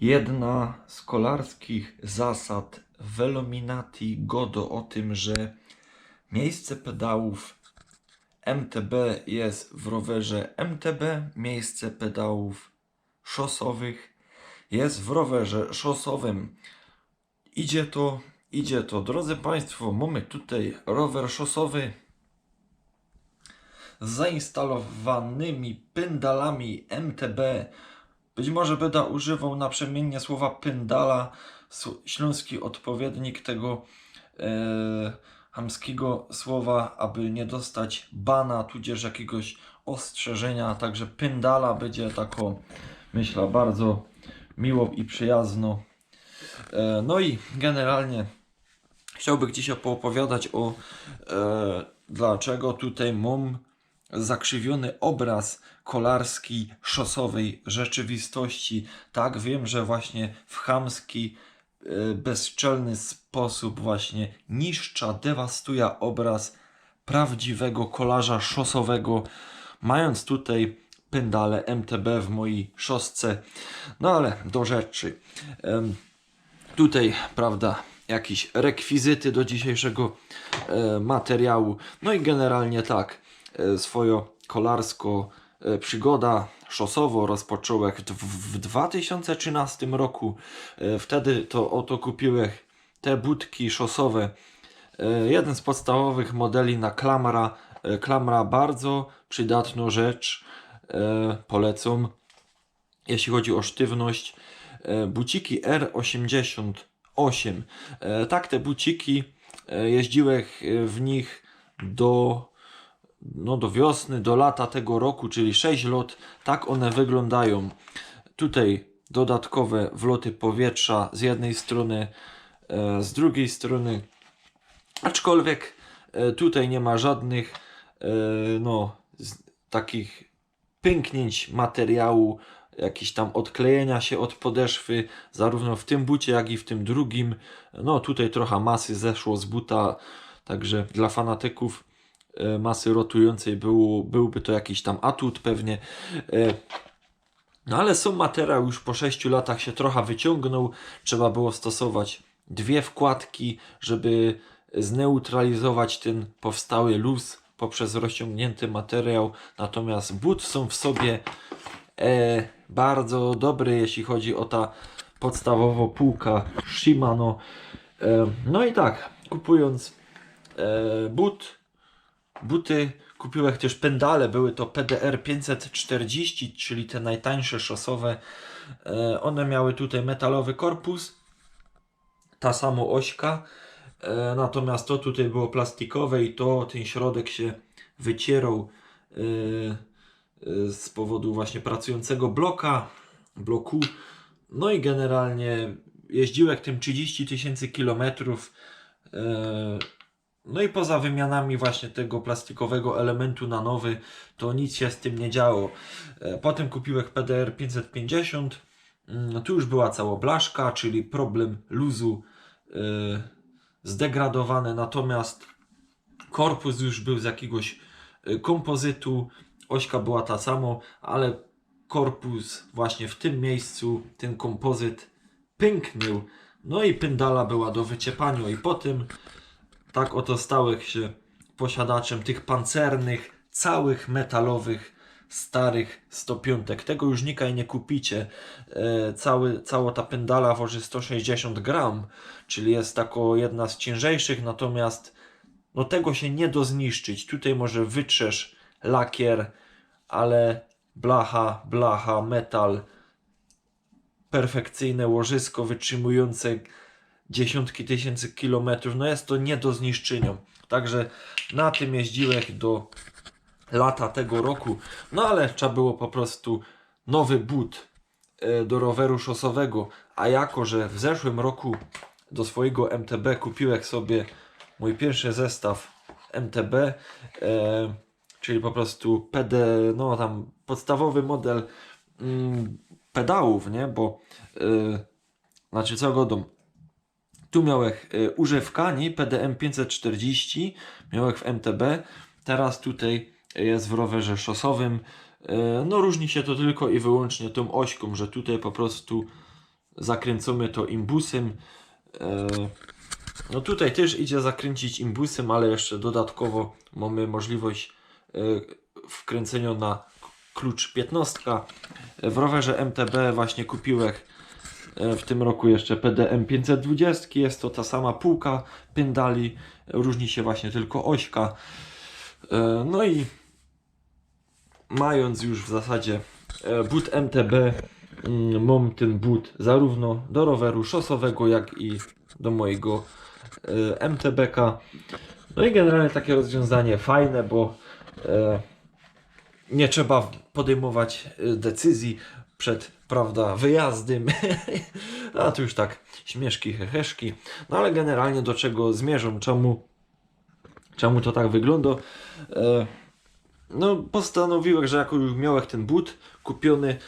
Jedna z kolarskich zasad Velominati Godo o tym, że miejsce pedałów MTB jest w rowerze MTB, miejsce pedałów szosowych jest w rowerze szosowym. Idzie to, idzie to. Drodzy Państwo, mamy tutaj rower szosowy z zainstalowanymi pyndalami MTB. Być może będę używał naprzemiennie słowa pyndala, śląski odpowiednik tego e, hamskiego słowa, aby nie dostać bana, tudzież jakiegoś ostrzeżenia. Także pyndala będzie taką, myślę, bardzo miło i przyjazno. E, no i generalnie chciałbym dzisiaj poopowiadać o e, dlaczego tutaj mam zakrzywiony obraz kolarski szosowej rzeczywistości. Tak, wiem, że właśnie w chamski, e, bezczelny sposób właśnie niszcza, dewastuje obraz prawdziwego kolarza szosowego, mając tutaj pędale MTB w mojej szosce. No ale do rzeczy. Tutaj, prawda, jakieś rekwizyty do dzisiejszego e, materiału. No i generalnie tak, e, swojo kolarsko e, przygoda szosowo rozpocząłem w, w 2013 roku. E, wtedy to oto kupiłem te budki szosowe. Jeden z podstawowych modeli na klamra. Klamra bardzo przydatna rzecz. Polecam jeśli chodzi o sztywność. Buciki R88. E, Tak, te buciki jeździłem e, w nich do, no, do wiosny, do lata tego roku, czyli 6 lot. Tak one wyglądają. Tutaj dodatkowe wloty powietrza z jednej strony, e, z drugiej strony. Aczkolwiek e, tutaj nie ma żadnych e, no, takich pęknięć materiału, jakieś tam odklejenia się od podeszwy, zarówno w tym bucie, jak i w tym drugim. No tutaj trochę masy zeszło z buta, także dla fanatyków masy rotującej było, byłby to jakiś tam atut pewnie. E, No ale są materiał już po 6 latach się trochę wyciągnął. Trzeba było stosować dwie wkładki, żeby zneutralizować ten powstały luz poprzez rozciągnięty materiał. Natomiast but są w sobie e, bardzo dobry, jeśli chodzi o ta podstawowa półka Shimano. E, no i tak, kupując e, but, buty, kupiłem też pendale, były to PDR 540, czyli te najtańsze szosowe. E, one miały tutaj metalowy korpus, ta sama ośka, e, natomiast to tutaj było plastikowe i to ten środek się wycierał e, z powodu właśnie pracującego bloka, bloku. No i generalnie jeździłem tym 30 tysięcy kilometrów. No i poza wymianami właśnie tego plastikowego elementu na nowy, to nic się z tym nie działo. E, Potem kupiłem PDR 550. Mm, Tu już była cała blaszka, czyli problem luzu e, zdegradowany, natomiast korpus już był z jakiegoś e, kompozytu, ośka była ta sama, ale korpus właśnie w tym miejscu, ten kompozyt pęknął, no i pyndala była do wyciepania i po tym tak oto stałych się posiadaczem tych pancernych, całych metalowych, starych 105. Tego już nikaj nie kupicie. E, cały, cała ta pendala waży 160 gram, czyli jest tako jedna z ciężejszych, natomiast no tego się nie do zniszczyć. Tutaj może wytrzesz lakier, ale blacha, blacha, metal, perfekcyjne łożysko wytrzymujące dziesiątki tysięcy kilometrów. No jest to nie do zniszczenia. Także na tym jeździłem do lata tego roku. No ale trzeba było po prostu nowy but e, do roweru szosowego. A jako, że w zeszłym roku do swojego MTB kupiłem sobie mój pierwszy zestaw MTB, e, czyli po prostu PD, no tam podstawowy model mm, pedałów, nie? Bo e, znaczy co godą. Tu miałem e, używka, nie? PDM 540, miałem w MTB, teraz tutaj jest w rowerze szosowym. E, No różni się to tylko i wyłącznie tą ośką, że tutaj po prostu zakręcimy to imbusem. E, no tutaj też idzie zakręcić imbusem, ale jeszcze dodatkowo mamy możliwość e, wkręcenia na klucz 15. W rowerze MTB właśnie kupiłem w tym roku jeszcze PDM 520. Jest to ta sama półka pyndali, różni się właśnie tylko ośka. E, No i mając już w zasadzie e, but MTB, mm, mam ten but zarówno do roweru szosowego, jak i do mojego e, MTB-ka. No i generalnie takie rozwiązanie fajne, bo e, nie trzeba podejmować e, decyzji przed, prawda, wyjazdem. A tu już tak śmieszki, heheszki. No ale generalnie do czego zmierzam, czemu, czemu to tak wygląda? E, no postanowiłem, że jako już miałem ten but kupiony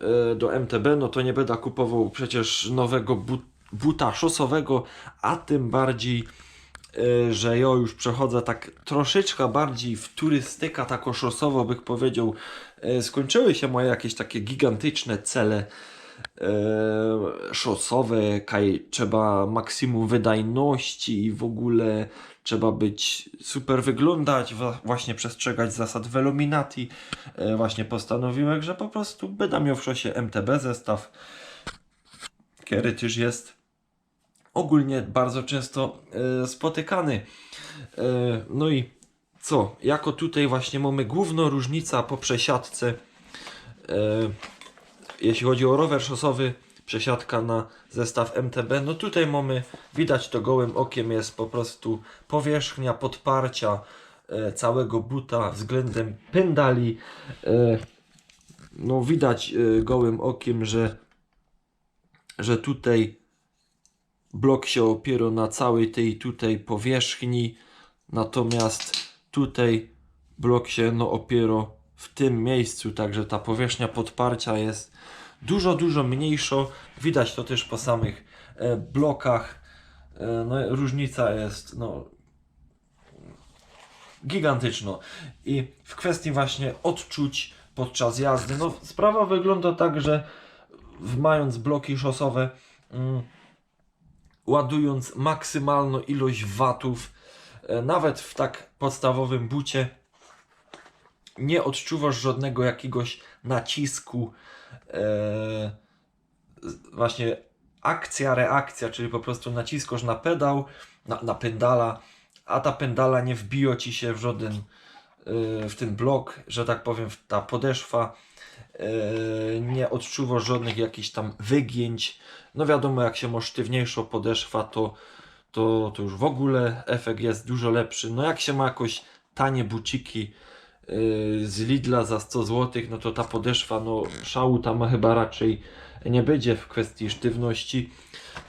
e, do MTB, no to nie będę kupował przecież nowego but, buta szosowego, a tym bardziej że ja już przechodzę tak troszeczkę bardziej w turystyka tako szosowo, bych powiedział. E, Skończyły się moje jakieś takie gigantyczne cele e, szosowe, kaj trzeba maksimum wydajności i w ogóle trzeba być super wyglądać, właśnie przestrzegać zasad Veluminati. Właśnie postanowiłem, że po prostu będę miał w szosie MTB zestaw, który też jest ogólnie bardzo często e, spotykany. E, no i co? Jako tutaj właśnie mamy główną różnica po przesiadce, e, jeśli chodzi o rower szosowy, przesiadka na zestaw MTB, no tutaj mamy, widać to gołym okiem, jest po prostu powierzchnia podparcia całego buta względem pędali. E, no widać gołym okiem, że, że tutaj blok się opiera na całej tej tutaj powierzchni, natomiast tutaj blok się no opiera w tym miejscu, także ta powierzchnia podparcia jest dużo, dużo mniejsza. Widać to też po samych e, blokach. E, no, różnica jest no, gigantyczna. I w kwestii właśnie odczuć podczas jazdy, no sprawa wygląda tak, że mając bloki szosowe, mm, ładując maksymalną ilość watów, e, nawet w tak podstawowym bucie, nie odczuwasz żadnego jakiegoś nacisku. E, właśnie akcja, reakcja, czyli po prostu naciskasz na pedał, na, na pendala, a ta pendala nie wbija ci się w żaden e, w ten blok, że tak powiem, w ta podeszwa. E, nie odczuwasz żadnych jakichś tam wygięć. No wiadomo, jak się ma sztywniejszą podeszwa, to, to, to już w ogóle efekt jest dużo lepszy. No jak się ma jakoś tanie buciki yy, z Lidla za 100 zł, no to ta podeszwa, no szału tam chyba raczej nie będzie w kwestii sztywności.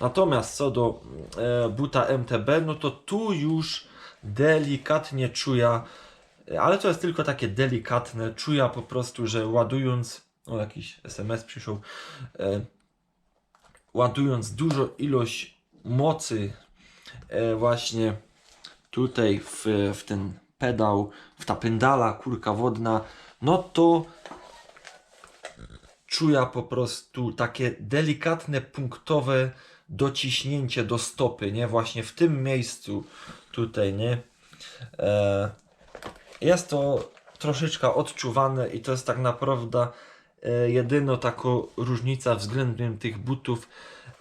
Natomiast co do e, buta MTB, no to tu już delikatnie czuja, ale to jest tylko takie delikatne, czuja po prostu, że ładując, o jakiś SMS przyszedł, e, ładując dużo ilość mocy e, właśnie tutaj w, w ten pedał, w ta pendala, kurka wodna, no to czuja po prostu takie delikatne, punktowe dociśnięcie do stopy, nie? Właśnie w tym miejscu tutaj, nie? E, jest to troszeczkę odczuwane i to jest tak naprawdę e, jedyna taka różnica względem tych butów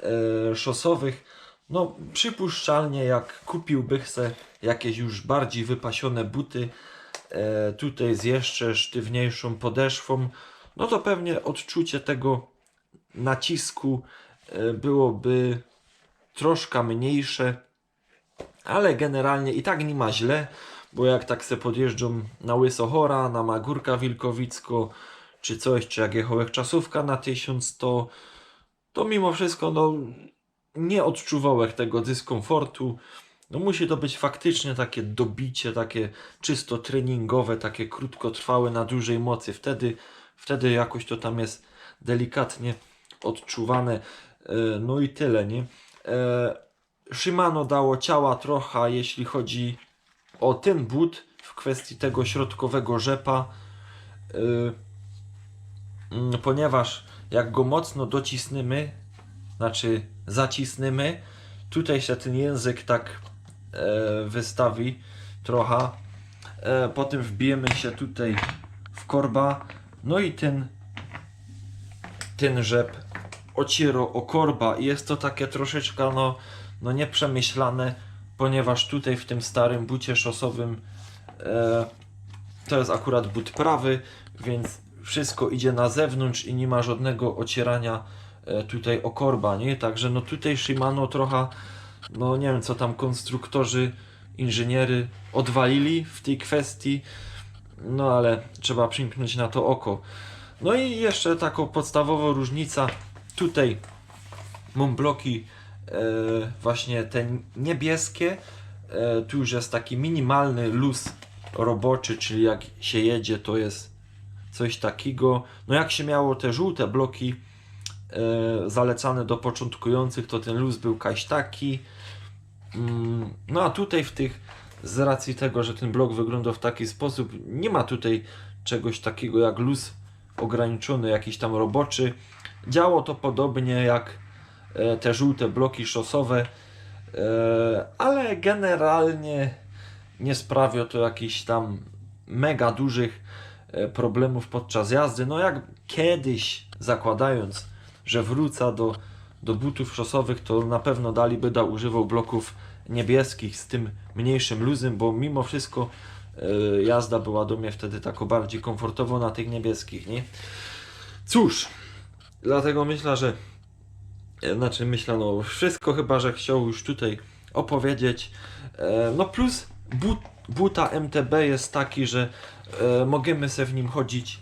e, szosowych. No, przypuszczalnie jak kupiłbych se jakieś już bardziej wypasione buty, e, tutaj z jeszcze sztywniejszą podeszwą, no to pewnie odczucie tego nacisku byłoby troszkę mniejsze, ale generalnie i tak nie ma źle, bo jak tak se podjeżdżam na Łysochora, na Magórka Wilkowicko, czy coś, czy jak jechałem czasówka na 1100, to mimo wszystko no, nie odczuwałem tego dyskomfortu. No musi to być faktycznie takie dobicie, takie czysto treningowe, takie krótkotrwałe, na dużej mocy. Wtedy, wtedy jakoś to tam jest delikatnie odczuwane. E, No i tyle, nie? E, Shimano dało ciała trochę, jeśli chodzi o ten but w kwestii tego środkowego rzepa, mm, ponieważ jak go mocno docisnemy, znaczy zacisnymy. Tutaj się ten język tak e, wystawi trochę. E, potem wbijemy się tutaj w korba. No i ten ten rzep ociero o korba i jest to takie troszeczkę no, no nieprzemyślane, ponieważ tutaj w tym starym bucie szosowym e, to jest akurat but prawy, więc wszystko idzie na zewnątrz i nie ma żadnego ocierania e, tutaj o korba, nie? Także no tutaj Shimano trochę, no nie wiem co tam konstruktorzy, inżyniery odwalili w tej kwestii, no ale trzeba przymknąć na to oko. No i jeszcze taką podstawową różnica tutaj mam bloki e, właśnie te niebieskie e, tu już jest taki minimalny luz roboczy, czyli jak się jedzie to jest coś takiego no jak się miało te żółte bloki e, zalecane do początkujących to ten luz był kaś taki Mm, no a tutaj w tych z racji tego, że ten blok wygląda w taki sposób nie ma tutaj czegoś takiego jak luz ograniczony, jakiś tam roboczy. Działo to podobnie jak e, te żółte bloki szosowe, e, ale generalnie nie sprawia to jakichś tam mega dużych problemów podczas jazdy. No jak kiedyś zakładając, że wrócę do, do butów szosowych, to na pewno dalej będę używał bloków niebieskich z tym mniejszym luzem, bo mimo wszystko e, jazda była do mnie wtedy tako bardziej komfortowo na tych niebieskich, nie? Cóż, dlatego myślę, że e, znaczy myślę, no wszystko chyba, że chciał już tutaj opowiedzieć. E, No plus but, buta MTB jest taki, że e, możemy sobie w nim chodzić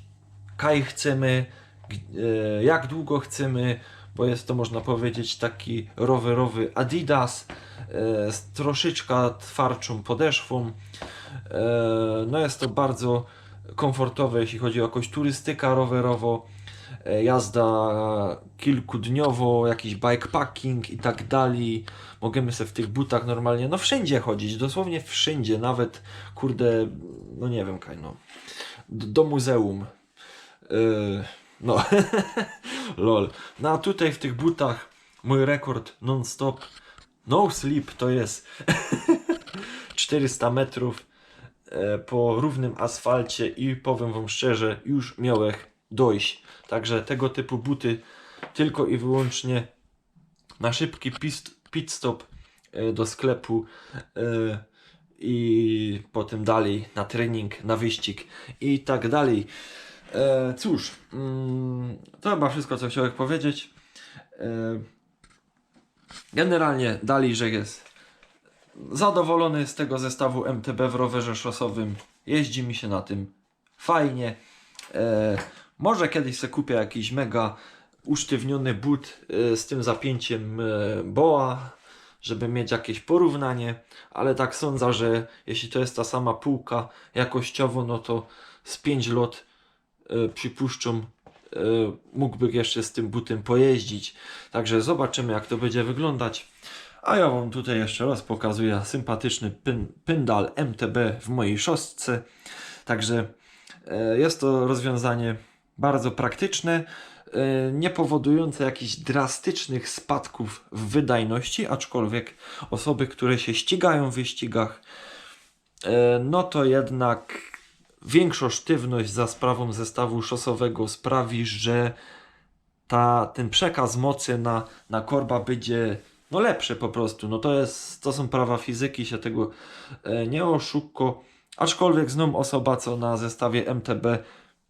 kaj chcemy, e, jak długo chcemy, bo jest to można powiedzieć taki rowerowy Adidas e, z troszeczkę twardszą podeszwą. E, No jest to bardzo komfortowe, jeśli chodzi o jakąś turystykę rowerowo, e, jazda kilkudniowo, jakiś bikepacking i tak dalej. Możemy sobie w tych butach normalnie, no wszędzie chodzić, dosłownie wszędzie, nawet kurde, no nie wiem, kaj, no, do, do muzeum. Yy, no, lol. No a tutaj w tych butach mój rekord non-stop, no sleep to jest 400 metrów e, po równym asfalcie i powiem Wam szczerze, już miałem dojść. Także tego typu buty tylko i wyłącznie na szybki pit stop e, do sklepu e, i potem dalej na trening, na wyścig i tak dalej. E, cóż, mm, to chyba wszystko, co chciałem powiedzieć. Generalnie dalej, że jest zadowolony z tego zestawu MTB w rowerze szosowym. Jeździ mi się na tym fajnie. Może kiedyś sobie kupię jakiś mega usztywniony but e, z tym zapięciem e, BOA, żeby mieć jakieś porównanie, ale tak sądzę, że jeśli to jest ta sama półka jakościowo, no to z 5 lot e, przypuszczam mógłby jeszcze z tym butem pojeździć. Także zobaczymy jak to będzie wyglądać. A ja Wam tutaj jeszcze raz pokazuję sympatyczny pyn, pyndal MTB w mojej szosce. Także jest to rozwiązanie bardzo praktyczne, e, nie powodujące jakichś drastycznych spadków w wydajności, aczkolwiek osoby, które się ścigają w wyścigach, e, no to jednak większa sztywność za sprawą zestawu szosowego sprawi, że ta, ten przekaz mocy na, na korba będzie no lepszy po prostu. No to jest, to są prawa fizyki, się tego e, nie oszuko. Aczkolwiek znam osoba, co na zestawie MTB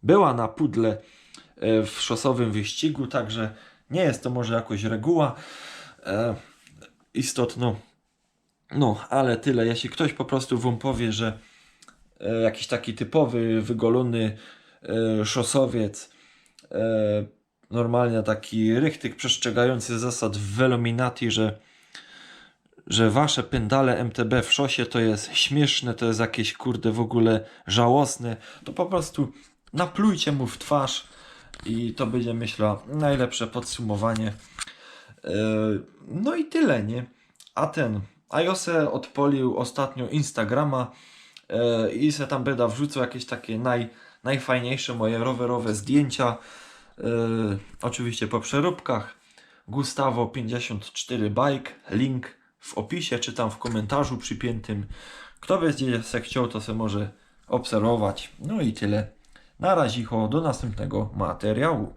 była na pudle e, w szosowym wyścigu, także nie jest to może jakoś reguła e, istotną. No, ale tyle. Jeśli ktoś po prostu wam powie, że e, jakiś taki typowy, wygolony e, szosowiec, e, normalnie taki rychtyk przestrzegający zasad w Velominati, że, że wasze pędale MTB w szosie to jest śmieszne, to jest jakieś kurde w ogóle żałosne, to po prostu naplujcie mu w twarz i to będzie myślę najlepsze podsumowanie. E, No i tyle, nie? A ten iOSe odpolił ostatnio Instagrama e, i se tam będę wrzucał jakieś takie naj, najfajniejsze moje rowerowe zdjęcia. E, oczywiście po przeróbkach. Gustawo54 Bike. Link w opisie, czy tam w komentarzu przypiętym. Kto będzie se chciał, to se może obserwować. No i tyle. Na razie, do następnego materiału.